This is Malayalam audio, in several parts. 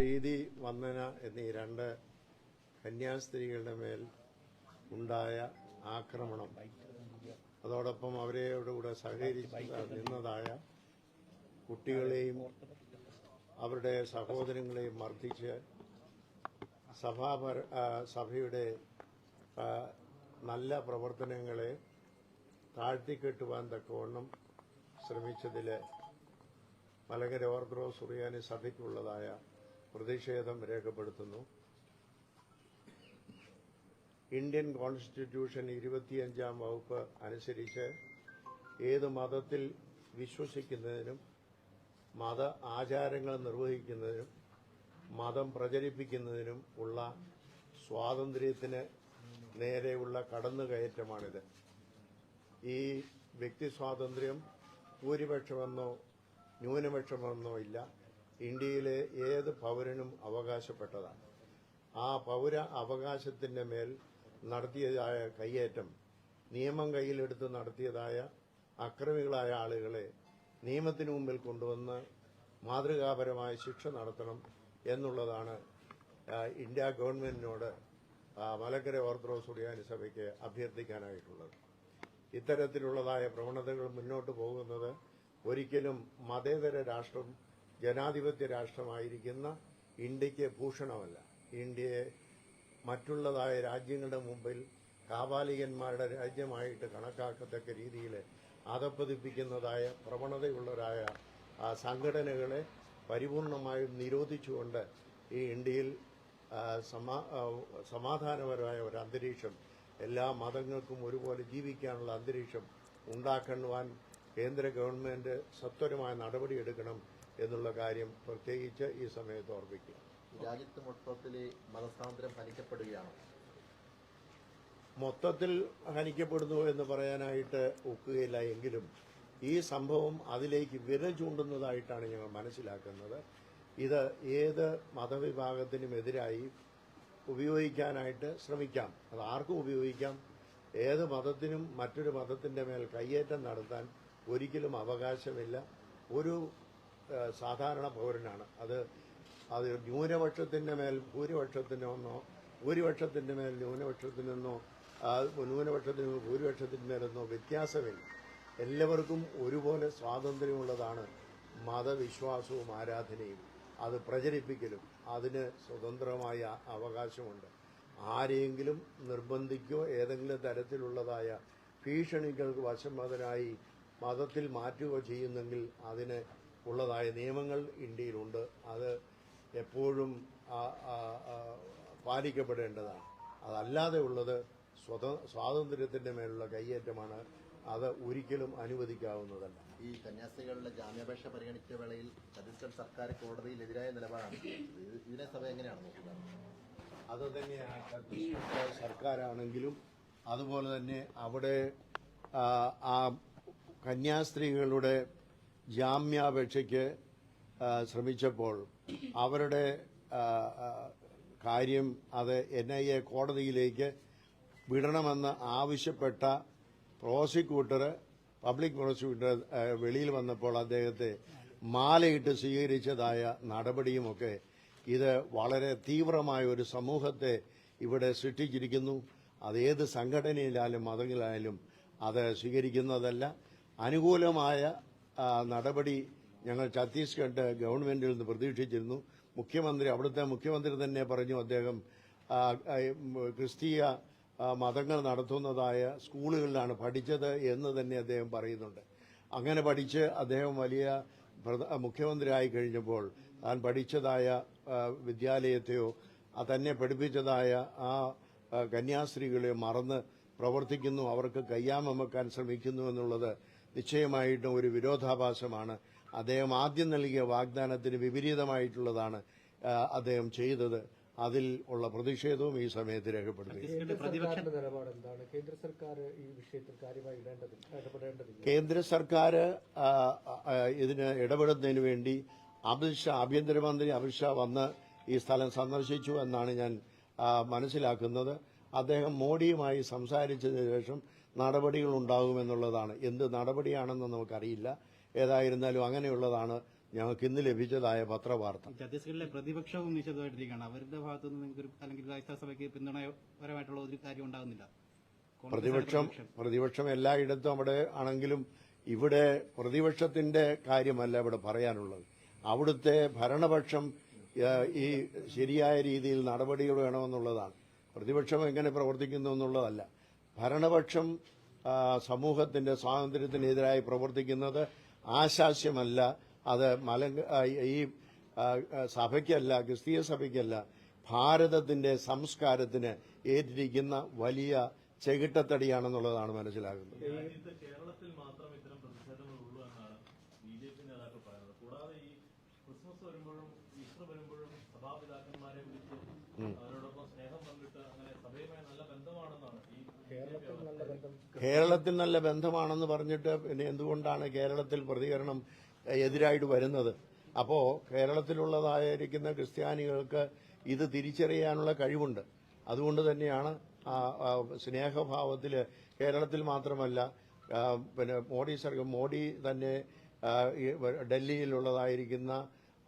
പ്രീതി വന്ദന എന്നീ രണ്ട് കന്യാസ്ത്രീകളുടെ മേൽ ഉണ്ടായ ആക്രമണം. അതോടൊപ്പം അവരോടുകൂടെ സഹകരിച്ച് നിന്നതായ കുട്ടികളെയും അവരുടെ സഹോദരങ്ങളെയും മർദ്ദിച്ച് സഭാപര സഭയുടെ നല്ല പ്രവർത്തനങ്ങളെ താഴ്ത്തിക്കെട്ടുവാൻ തക്കവണ്ണം ശ്രമിച്ചതിൽ മലങ്കര ഓർത്തഡോക്സ് സുറിയാനി സഭയ്ക്കുള്ളതായ പ്രതിഷേധം രേഖപ്പെടുത്തുന്നു. ഇന്ത്യൻ കോൺസ്റ്റിറ്റ്യൂഷൻ ഇരുപത്തിയഞ്ചാം വകുപ്പ് അനുസരിച്ച് ഏത് മതത്തിൽ വിശ്വസിക്കുന്നതിനും മത ആചാരങ്ങൾ നിർവഹിക്കുന്നതിനും മതം പ്രചരിപ്പിക്കുന്നതിനും ഉള്ള സ്വാതന്ത്ര്യത്തിന് നേരെയുള്ള കടന്നുകയറ്റമാണിത്. ഈ വ്യക്തി സ്വാതന്ത്ര്യം ഭൂരിപക്ഷമെന്നോ ന്യൂനപക്ഷമെന്നോ ഇല്ല. ഇന്ത്യയിലെ ഏത് പൗരനും അവകാശപ്പെട്ടതാണ്. ആ പൗര അവകാശത്തിന്റെ മേൽ നടത്തിയതായ കയ്യേറ്റം നിയമം കയ്യിലെടുത്ത് നടത്തിയതായ അക്രമികളായ ആളുകളെ നിയമത്തിന് മുമ്പിൽ കൊണ്ടുവന്ന് മാതൃകാപരമായ ശിക്ഷ നടത്തണം എന്നുള്ളതാണ് ഇന്ത്യ ഗവൺമെന്റിനോട് മലക്കര ഓർത്തഡോക്സ് ഉടിയാനി സഭയ്ക്ക് അഭ്യർത്ഥിക്കാനായിട്ടുള്ളത്. ഇത്തരത്തിലുള്ളതായ പ്രവണതകൾ മുന്നോട്ട് പോകുന്നത് ഒരിക്കലും മതേതര രാഷ്ട്രം ജനാധിപത്യ രാഷ്ട്രമായിരിക്കുന്ന ഇന്ത്യയ്ക്ക് ഭൂഷണമല്ല. ഇന്ത്യയെ മറ്റുള്ളതായ രാജ്യങ്ങളുടെ മുമ്പിൽ കാപാലികന്മാരുടെ രാജ്യമായിട്ട് കണക്കാക്കത്തക്ക രീതിയിൽ അതപ്പതിപ്പിക്കുന്നതായ പ്രവണതയുള്ളവരായ ആ സംഘടനകളെ പരിപൂർണമായും നിരോധിച്ചുകൊണ്ട് ഈ ഇന്ത്യയിൽ സമാധാനപരമായ ഒരു അന്തരീക്ഷം എല്ലാ മതങ്ങൾക്കും ഒരുപോലെ ജീവിക്കാനുള്ള അന്തരീക്ഷം ഉണ്ടാക്കുവാൻ കേന്ദ്ര ഗവൺമെന്റ് സത്വരമായ നടപടിയെടുക്കണം എന്നുള്ള കാര്യം പ്രത്യേകിച്ച് ഈ സമയത്ത് ഓർമ്മിക്കുക. രാജ്യത്ത് മൊത്തത്തിൽ മതസ്വാതന്ത്ര്യം ഹനിക്കപ്പെടുകയാണ്? മൊത്തത്തിൽ ഹനിക്കപ്പെടുന്നു എന്ന് പറയാനായിട്ട് ഒക്കുകയില്ല എങ്കിലും ഈ സംഭവം അതിലേക്ക് വിരൽ ചൂണ്ടുന്നതായിട്ടാണ് ഞങ്ങൾ മനസ്സിലാക്കുന്നത്. ഇത് ഏത് മതവിഭാഗത്തിനും എതിരായി ഉപയോഗിക്കാനായിട്ട് ശ്രമിക്കാം. അത് ആർക്കും ഉപയോഗിക്കാം. ഏത് മതത്തിനും മറ്റൊരു മതത്തിന്റെ മേൽ കയ്യേറ്റം നടത്താൻ ഒരിക്കലും അവകാശമില്ല. ഒരു സാധാരണ പൗരനാണ്. അത് അത് ന്യൂനപക്ഷത്തിന്റെ മേൽ ഭൂരിപക്ഷത്തിനൊന്നോ ഭൂരിപക്ഷത്തിന്റെ മേൽ ന്യൂനപക്ഷത്തിനെന്നോ ന്യൂനപക്ഷത്തിന് മേൽ ഭൂരിപക്ഷത്തിന് മേലെന്നോ വ്യത്യാസമില്ല. എല്ലാവർക്കും ഒരുപോലെ സ്വാതന്ത്ര്യമുള്ളതാണ് മതവിശ്വാസവും ആരാധനയും. അത് പ്രചരിപ്പിക്കലും അതിന് സ്വതന്ത്രമായ അവകാശമുണ്ട്. ആരെയെങ്കിലും നിർബന്ധിക്കോ ഏതെങ്കിലും തരത്തിലുള്ളതായ ഭീഷണികൾക്ക് വശം മതത്തിൽ മാറ്റുകയോ ചെയ്യുന്നെങ്കിൽ അതിന് ഉള്ളതായ നിയമങ്ങൾ ഇന്ത്യയിലുണ്ട്. അത് എപ്പോഴും പാലിക്കപ്പെടേണ്ടതാണ്. അതല്ലാതെ ഉള്ളത് സ്വത സ്വാതന്ത്ര്യത്തിന്റെ മേലുള്ള കയ്യേറ്റമാണ്. അത് ഒരിക്കലും അനുവദിക്കാവുന്നതല്ല. ഈ കന്യാസ്ത്രീകളുടെ ജാമ്യാപേക്ഷ പരിഗണിച്ച വേളയിൽ ഛത്തീസ്ഗഡ് സർക്കാർ കോടതിയിൽ എതിരായ നിലപാടാണ്. ഇതിനെ സഭ എങ്ങനെയാണ് നോക്കുന്നത്? അത് തന്നെയാണ് ഛത്തീസ്ഗഡ് സർക്കാരാണെങ്കിലും അതുപോലെ തന്നെ അവിടെ ആ കന്യാസ്ത്രീകളുടെ ജാമ്യാപേക്ഷയ്ക്ക് ശ്രമിച്ചപ്പോൾ അവരുടെ കാര്യം അത് എൻ ഐ എ കോടതിയിലേക്ക് വിടണമെന്ന് ആവശ്യപ്പെട്ട പ്രോസിക്യൂട്ടർ പബ്ലിക് പ്രോസിക്യൂട്ടർ വെളിയിൽ വന്നപ്പോൾ അദ്ദേഹത്തെ മാലയിട്ട് സ്വീകരിച്ചതായ നടപടിയുമൊക്കെ ഇത് വളരെ തീവ്രമായ ഒരു സമൂഹത്തെ ഇവിടെ സൃഷ്ടിച്ചിരിക്കുന്നു. അതേത് സംഘടനയിലായാലും മതങ്ങളിലായാലും അത് സ്വീകരിക്കുന്നതല്ല. അനുകൂലമായ നടപടി ഞങ്ങൾ ഛത്തീസ്ഗഡ് ഗവൺമെന്റിൽ നിന്ന് പ്രതീക്ഷിച്ചിരുന്നു. മുഖ്യമന്ത്രി അവിടുത്തെ മുഖ്യമന്ത്രി തന്നെ പറഞ്ഞു അദ്ദേഹം ക്രിസ്തീയ മതങ്ങൾ നടത്തുന്നതായ സ്കൂളുകളിലാണ് പഠിച്ചത് എന്ന് തന്നെ അദ്ദേഹം പറയുന്നുണ്ട്. അങ്ങനെ പഠിച്ച് അദ്ദേഹം വലിയ മുഖ്യമന്ത്രി മുഖ്യമന്ത്രിയായി കഴിഞ്ഞപ്പോൾ താൻ പഠിച്ചതായ വിദ്യാലയത്തെയോ തന്നെ പഠിപ്പിച്ചതായ ആ കന്യാസ്ത്രീകളെ മറന്ന് പ്രവർത്തിക്കുന്നു. അവർക്ക് കയ്യാമക്കാൻ ശ്രമിക്കുന്നു എന്നുള്ളത് നിശ്ചയമായിട്ടും ഒരു വിരോധാഭാസമാണ്. അദ്ദേഹം ആദ്യം നൽകിയ വാഗ്ദാനത്തിന് വിപരീതമായിട്ടുള്ളതാണ് അദ്ദേഹം ചെയ്തത്. അതിൽ ഉള്ള പ്രതിഷേധവും ഈ സമയത്ത് രേഖപ്പെടുത്തി. കേന്ദ്ര സർക്കാർ ഈ വിഷയത്തിൽ കാര്യമായി ഇടേണ്ടതില്ല കേന്ദ്ര സർക്കാർ ആ, ആ, ഇതിന് ഇടപെടുന്നതിന് വേണ്ടി അമിത്ഷാ ആഭ്യന്തരമന്ത്രി അമിത്ഷാ വന്ന് ഈ സ്ഥലം സന്ദർശിച്ചു എന്നാണ് ഞാൻ മനസ്സിലാക്കുന്നത്. അദ്ദേഹം മോഡിയുമായി സംസാരിച്ചതിന് ശേഷം നടപടികൾ ഉണ്ടാകുമെന്നുള്ളതാണ് എന്ത് നടപടിയാണെന്ന് നമുക്കറിയില്ല. ഏതായിരുന്നാലും അങ്ങനെയുള്ളതാണ് ഞങ്ങൾക്ക് ഇന്ന് ലഭിച്ചതായ പത്രവാർത്ത. ഛത്തീസ്ഗഡിലെ പ്രതിപക്ഷവും നിശബ്ദമായിട്ടിരിക്കുകയാണ്. അവരുടെ ഭാഗത്തു നിന്ന് നിങ്ങൾക്ക് അല്ലെങ്കിൽ ക്രൈസ്തവ സഭയ്ക്ക് പിന്തുണപരമായിട്ടുള്ള ഒരു കാര്യം ഉണ്ടാകുന്നില്ല. പ്രതിപക്ഷം പ്രതിപക്ഷം. എല്ലായിടത്തും അവിടെ ആണെങ്കിലും ഇവിടെ പ്രതിപക്ഷത്തിന്റെ കാര്യമല്ല ഇവിടെ പറയാനുള്ളത്. അവിടുത്തെ ഭരണപക്ഷം ഈ ശരിയായ രീതിയിൽ നടപടികൾ വേണമെന്നുള്ളതാണ്. പ്രതിപക്ഷം എങ്ങനെ പ്രവർത്തിക്കുന്നു എന്നുള്ളതല്ല. ഭരണപക്ഷം സമൂഹത്തിന്റെ സ്വാതന്ത്ര്യത്തിനെതിരായി പ്രവർത്തിക്കുന്നത് ആശാസ്യമല്ല. അത് മല ഈ സഭയ്ക്കല്ല ക്രിസ്തീയ സഭയ്ക്കല്ല. ഭാരതത്തിന്റെ സംസ്കാരത്തിന് ഏറ്റിരിക്കുന്ന വലിയ ചെകിട്ടത്തടിയാണെന്നുള്ളതാണ് മനസ്സിലാകുന്നത്. കേരളത്തിൽ മാത്രം ഇത്തരം പ്രതിഷേധങ്ങൾ ഉള്ളൂ എന്നാണ് ബി ജെ പി നേതാക്കൾ പറയുന്നത് കൂടാതെ ഈ ക്രിസ്മസ് വരുമ്പോഴും ഈസ്റ്റർ വരുമ്പോഴും സഭാപിതാക്കന്മാരെ വിളിച്ച് അവരോടൊപ്പം സ്നേഹം പങ്കിട്ട് അങ്ങനെ സഭയുമായി നല്ല ബന്ധമാണെന്നാണ് ഈ കേരളത്തിൽ നല്ല ബന്ധം. കേരളത്തിൽ നല്ല ബന്ധമാണെന്ന് പറഞ്ഞിട്ട് പിന്നെ എന്തുകൊണ്ടാണ് കേരളത്തിൽ പ്രതികരണം എതിരായിട്ട് വരുന്നത്? അപ്പോ കേരളത്തിലുള്ളതായിരിക്കുന്ന ക്രിസ്ത്യാനികൾക്ക് ഇത് തിരിച്ചറിയാനുള്ള കഴിവുണ്ട്. അതുകൊണ്ട് തന്നെയാണ് സ്നേഹഭാവത്തിൽ കേരളത്തിൽ മാത്രമല്ല പിന്നെ മോഡി സർക്കാർ മോഡി തന്നെ ഡൽഹിയിലുള്ളതായിരിക്കുന്ന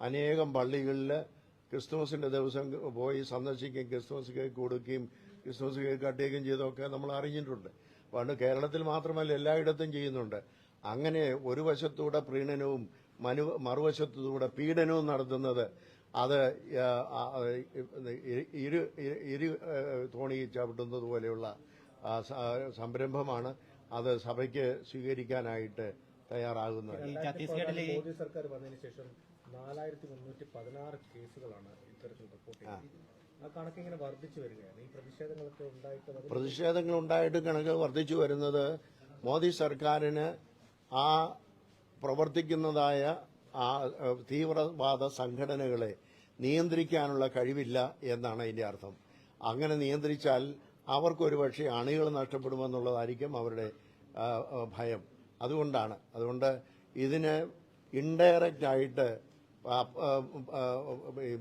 അനേകം പള്ളികളിൽ ക്രിസ്തുമസിന്റെ ദിവസം പോയി സന്ദർശിക്കുകയും ക്രിസ്തുമസ് കേക്ക് കൊടുക്കുകയും ക്രിസ്തുമസ് കേക്ക് കട്ടുകയും ചെയ്തൊക്കെ നമ്മൾ അറിഞ്ഞിട്ടുണ്ട്. പണ്ട് കേരളത്തിൽ മാത്രമല്ല എല്ലായിടത്തും ചെയ്യുന്നുണ്ട്. അങ്ങനെ ഒരു വശത്തൂടെ പ്രീണനവും മനു മറുവശത്തൂടെ പീഡനവും നടത്തുന്നത് അത് ഇരു ഇരു- തോണി ചവിട്ടുന്നത് പോലെയുള്ള സംരംഭമാണ്. അത് സഭയ്ക്ക് സ്വീകരിക്കാനായിട്ട് തയ്യാറാകുന്നത്. ഈ- മോദി സർക്കാർ വന്നതിന് ശേഷം നാലായിരത്തി മുന്നൂറ്റി പതിനാറ് കേസുകളാണ് ഇത്തരത്തിൽ റിപ്പോർട്ട് ചെയ്തത്. ആ കണക്ക് ഇങ്ങനെ വർദ്ധിച്ചു വരികയാണ്. ഈ പ്രതിഷേധങ്ങളൊക്കെ ഉണ്ടായിട്ട് പ്രതിഷേധങ്ങൾ ഉണ്ടായിട്ട് കണക്ക് വർദ്ധിച്ചു വരുന്നത് മോദി സർക്കാരിന് ആ പ്രവർത്തിക്കുന്നതായ ആ തീവ്രവാദ സംഘടനകളെ നിയന്ത്രിക്കാനുള്ള കഴിവില്ല എന്നാണ് അതിന്റെ അർത്ഥം. അങ്ങനെ നിയന്ത്രിച്ചാൽ അവർക്കൊരു പക്ഷേ അണികൾ നഷ്ടപ്പെടുമെന്നുള്ളതായിരിക്കും അവരുടെ ഭയം. അതുകൊണ്ടാണ്. അതുകൊണ്ട് ഇതിന് ഇൻഡയറക്റ്റ് ആയിട്ട്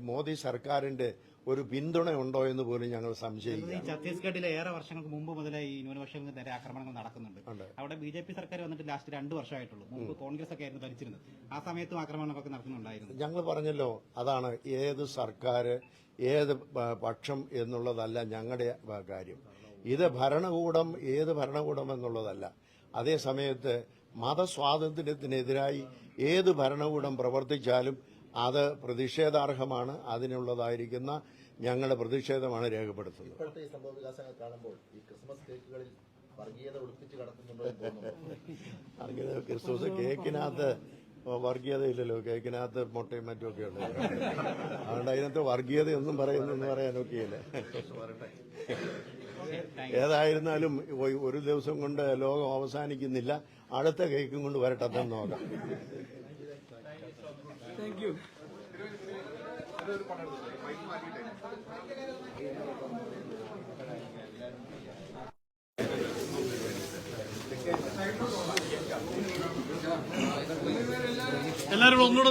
മോദി സർക്കാരിന്റെ ഒരു പിന്തുണ ഉണ്ടോ എന്ന് പോലും ഞങ്ങൾ സംശയിക്കുന്നു ഛത്തീസ്ഗഡിൽ ഛത്തീസ്ഗഡിലെ ഏറെ വർഷങ്ങൾക്ക് മുമ്പ് മുതലേ ഈ ന്യൂനപക്ഷങ്ങൾക്ക് നേരെ ആക്രമണങ്ങൾ നടക്കുന്നുണ്ട്. അവിടെ ബി ജെ പി സർക്കാർ വന്നിട്ട് ലാസ്റ്റ് രണ്ട് വർഷമായിട്ടുള്ളൂ. മുമ്പ് കോൺഗ്രസ് ഒക്കെ ആയിരുന്നു ഭരിച്ചിരുന്നത്. ആ സമയത്തും ആക്രമണങ്ങളൊക്കെ നടക്കുന്നുണ്ടായിരുന്നു. ഞങ്ങൾ പറഞ്ഞല്ലോ അതാണ് ഏത് സർക്കാർ ഏത് പക്ഷം എന്നുള്ളതല്ല ഞങ്ങളുടെ കാര്യം. ഇത് ഭരണകൂടം ഏത് ഭരണകൂടം എന്നുള്ളതല്ല. അതേസമയത്ത് മതസ്വാതന്ത്ര്യത്തിനെതിരായി ഏത് ഭരണകൂടം പ്രവർത്തിച്ചാലും അത് പ്രതിഷേധാർഹമാണ് അതിനുള്ളതായിരിക്കുന്ന ഞങ്ങളുടെ പ്രതിഷേധമാണ് രേഖപ്പെടുത്തുന്നത്. ഇപ്പോഴത്തെ ഈ സംഭവ വികാസങ്ങൾ കാണുമ്പോൾ ഈ ക്രിസ്മസ് കേക്കുകളിൽ വർഗീയത ഒളിപ്പിച്ച് കടക്കുന്നുണ്ടോ അങ്ങനെ ക്രിസ്മസ് കേക്കിനകത്ത് വർഗീയതയില്ലല്ലോ കേക്കിനകത്ത് മുട്ടയും മറ്റുമൊക്കെ ഉണ്ട്. അതുകൊണ്ട് അതിനകത്ത് വർഗീയതയൊന്നും പറയുന്നെന്ന് പറയാനൊക്കെയില്ല ഏതായിരുന്നാലും ഒരു ദിവസം കൊണ്ട് ലോകം അവസാനിക്കുന്നില്ല. അടുത്ത കേക്കും കൊണ്ട് വരട്ടെ നോക്കാം. എല്ലാവരും ഒന്നുകൂടെ